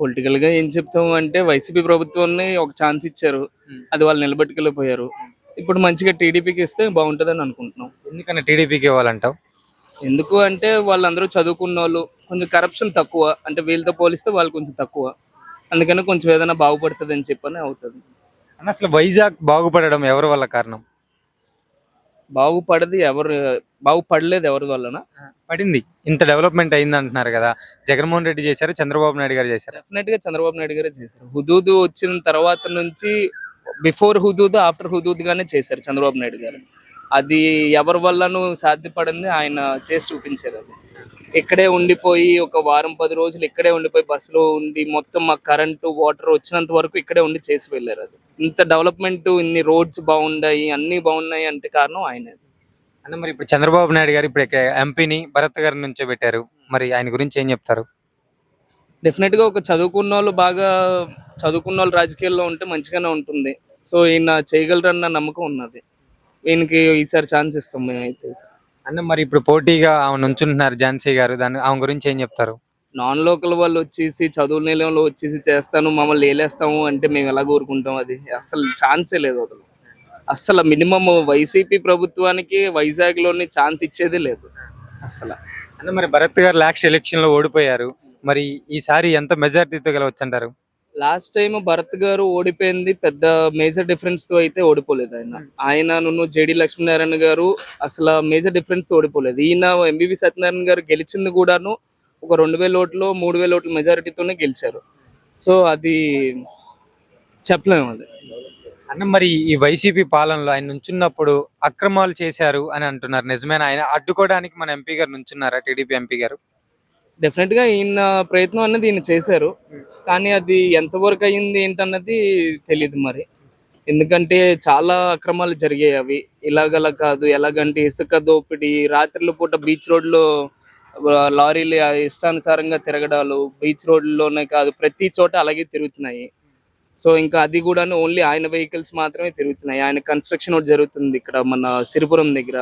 పొలిటికల్గా ఏం చెప్తాము అంటే వైసీపీ ప్రభుత్వాన్ని ఒక ఛాన్స్ ఇచ్చారు. అది వాళ్ళు నిలబెట్టుకెళ్ళిపోయారు. ఇప్పుడు మంచిగా టీడీపీకి ఇస్తే బాగుంటుందని అనుకుంటున్నాం. ఎందుకన్నా టీడీపీకి ఇవ్వాలంటావు? ఎందుకు అంటే వాళ్ళందరూ చదువుకున్న వాళ్ళు కొంచెం కరప్షన్ తక్కువ. అంటే వీళ్ళతో పోలిస్తే వాళ్ళు కొంచెం తక్కువ. అందుకని కొంచెం ఏదైనా బాగుపడుతుంది అని చెప్పని అవుతుంది. అసలు వైజాగ్ బాగుపడడం ఎవరి వల్ల కారణం? బాగుపడది ఎవరు బాగుపడలేదు ఎవరి వలన పడింది. ఇంత డెవలప్మెంట్ అయింది అంటున్నారు కదా. జగన్మోహన్ రెడ్డి చేశారు? చంద్రబాబు నాయుడు గారు చేశారు? డెఫినెట్గా చంద్రబాబు నాయుడు గారే చేశారు. హుదూద్ వచ్చిన తర్వాత నుంచి బిఫోర్ హుదూద్ ఆఫ్టర్ హుదూద్ గానే చేశారు చంద్రబాబు నాయుడు గారు. అది ఎవరి వల్లను సాధ్యపడింది ఆయన చేసి చూపించారు అది. ఇక్కడే ఉండిపోయి ఒక వారం పది రోజులు ఇక్కడే ఉండిపోయి బస్సులో ఉండి మొత్తం మా కరెంటు వాటర్ వచ్చినంత వరకు ఇక్కడే ఉండి చేసి వెళ్ళారు అది. ఇంత డెవలప్మెంట్ ఇన్ని రోడ్స్ బాగున్నాయి అన్ని బాగున్నాయి అంటే కారణం ఆయనే. అన్న మరి ఇప్పుడు చంద్రబాబు నాయుడు గారు ఇప్పుడు ఎంపీని భరత్ గారి నుంచో పెట్టారు. మరి ఆయన గురించి ఏం చెప్తారు? డెఫినెట్గా ఒక చదువుకున్న వాళ్ళు బాగా చదువుకున్న వాళ్ళు రాజకీయాల్లో ఉంటే మంచిగానే ఉంటుంది. సో ఈయన చేయగలరన్న నమ్మకం ఉన్నది. ఈయనకి ఈసారి ఛాన్స్ ఇస్తాం మేమైతే. అన్న మరి ఇప్పుడు పోటీగా ఆమె నుంచుంటున్నారు ఝాన్సీ గారు. దాని ఆమె గురించి ఏం చెప్తారు? నాన్ లోకల్ వాళ్ళు వచ్చేసి చదువు నిలయంలో వచ్చేసి చేస్తాను మమ్మల్ని ఏలేస్తాము అంటే మేము ఎలా కోరుకుంటాం అది? అసలు ఛాన్సే లేదు అసలు. అసలు మినిమం వైసీపీ ప్రభుత్వానికి వైజాగ్లోని ఛాన్స్ ఇచ్చేదే లేదు. అసలు. అన్న మరి భరత్ గారు లాస్ట్ ఎలక్షన్లో ఓడిపోయారు. మరి ఈసారి ఎంత మెజారిటీతో గెలవచ్చు అంటారు లాస్ట్ టైం భరత్ గారు ఓడిపోయింది పెద్ద మేజర్ డిఫరెన్స్తో అయితే ఓడిపోలేదు ఆయన. ఆయన నువ్వు జేడి లక్ష్మీనారాయణ గారు అసలు మేజర్ డిఫరెన్స్తో ఓడిపోలేదు. ఈయన ఎంబీబీ సత్యనారాయణ గారు గెలిచింది కూడాను ఒక రెండు వేల ఓట్లు మూడు వేల ఓట్ల మెజారిటీతోనే గెలిచారు. సో అది చెప్పలేము అది. అన్న మరి ఈ వైసీపీ పాలనలో ఆయన నుంచున్నప్పుడు అక్రమాలు చేశారు అని అంటున్నారు. నిజమేనా? ఆయన అడ్డుకోవడానికి మన ఎంపీ గారు నుంచున్నారా? టీడీపీ ఎంపీ గారు? డెఫినెట్గా ఈయన ప్రయత్నం అన్నది ఈయన చేశారు. కానీ అది ఎంతవరకు అయింది ఏంటన్నది తెలియదు మరి. ఎందుకంటే చాలా అక్రమాలు జరిగాయి అవి. ఇలాగలా కాదు ఎలాగంటే ఇసుక దోపిడీ రాత్రుల పూట బీచ్ రోడ్లో ఆ, లారీలు అది ఇష్టానుసారంగా తిరగడాలు బీచ్ రోడ్లలోనే కాదు ప్రతి చోట అలాగే తిరుగుతున్నాయి. సో ఇంకా అది కూడా ఓన్లీ ఆయన వెహికల్స్ మాత్రమే తిరుగుతున్నాయి. ఆయన కన్స్ట్రక్షన్ ఒకటి జరుగుతుంది ఇక్కడ మన సిరిపురం దగ్గర.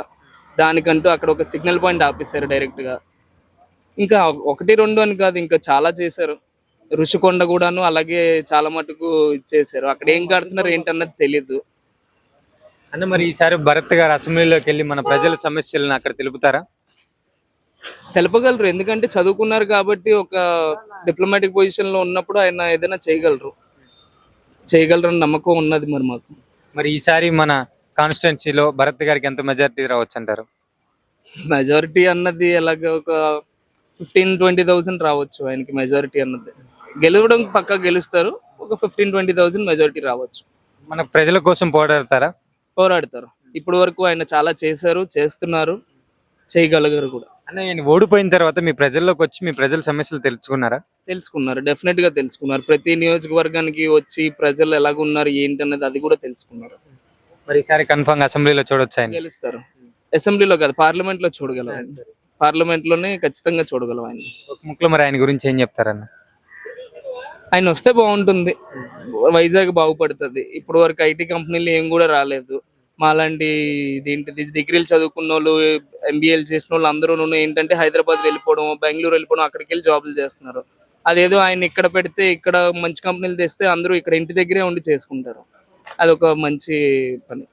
దానికంటూ అక్కడ ఒక సిగ్నల్ పాయింట్ ఆపేశారు డైరెక్ట్గా. ఇంకా ఒకటి రెండు అని కాదు ఇంకా చాలా చేశారు. ఋషికొండ కూడాను అలాగే చాలా మటుకు చేశారు. అక్కడ ఏం కడుతున్నారు ఏంటన్నది తెలియదు అన్న మరి ఈసారి భరత్ గారు అసెంబ్లీలోకి వెళ్ళి మన ప్రజల సమస్యలను అక్కడ తెలుపుతారా? తెలపగలరు. ఎందుకంటే చదువుకున్నారు కాబట్టి ఒక డిప్లొమాటిక్ పొజిషన్లో ఉన్నప్పుడు ఆయన ఏదైనా చేయగలరు. చేయగలరని నమ్మకం ఉన్నది మరి మాకు. మరి ఈసారి మన కాన్స్టిట్యున్సీలో భరత్ గారికి ఎంత మెజారిటీ రావచ్చు అంటారు? మెజారిటీ అన్నది ఎలాగ ఒక ఫిఫ్టీన్ ట్వంటీ థౌసండ్ రావచ్చు ఆయనకి మెజారిటీ అన్నది. గెలవడం పక్కా గెలుస్తారు. ఒక ఫిఫ్టీన్ ట్వంటీ థౌసండ్ మెజారిటీ రావచ్చు. మన ప్రజల కోసం పోరాడతారా? పోరాడతారు. ఇప్పటి వరకు ఆయన చాలా చేశారు చేస్తున్నారు. చేయగలిగారు కూడా. అన్న ఆయన ఓడిపోయిన తర్వాత మీ ప్రజల్లోకి వచ్చి మీ ప్రజల సమస్యలు తెలుసుకున్నారా? తెలుసుకున్నారు. డెఫినెట్గా తెలుసుకున్నారు. ప్రతి నియోజకవర్గానికి వచ్చి ప్రజలు ఎలాగున్నారు ఏంటి అన్నది అది కూడా తెలుసుకున్నారు. మరి ఈసారి కన్ఫర్మ్ అసెంబ్లీలో చూడొచ్చు ఆయన? గెలుస్తారు. అసెంబ్లీలో కాదు పార్లమెంట్లో చూడగలం ఆయన. పార్లమెంట్లోనే ఖచ్చితంగా చూడగలం ఆయన. ఒక ముక్కలో మరి ఆయన గురించి ఏం చెప్తారన్న? ఆయన వస్తే బాగుంటుంది. వైజాగ్ బాగుపడుతుంది. ఇప్పుడు వరకు ఐటీ కంపెనీలు ఏం కూడా రాలేదు. మాలాంటి ఇదేంటిది డిగ్రీలు చదువుకున్న వాళ్ళు ఎంబీఏలు చేసిన వాళ్ళు అందరూ ఏంటంటే హైదరాబాద్ వెళ్ళిపోవడం బెంగళూరు వెళ్ళిపోవడం అక్కడికి వెళ్ళి జాబులు చేస్తున్నారు. అదేదో ఆయన ఇక్కడ పెడితే ఇక్కడ మంచి కంపెనీలు తెస్తే అందరూ ఇక్కడ ఇంటి దగ్గరే ఉండి చేసుకుంటారు. అదొక మంచి పని.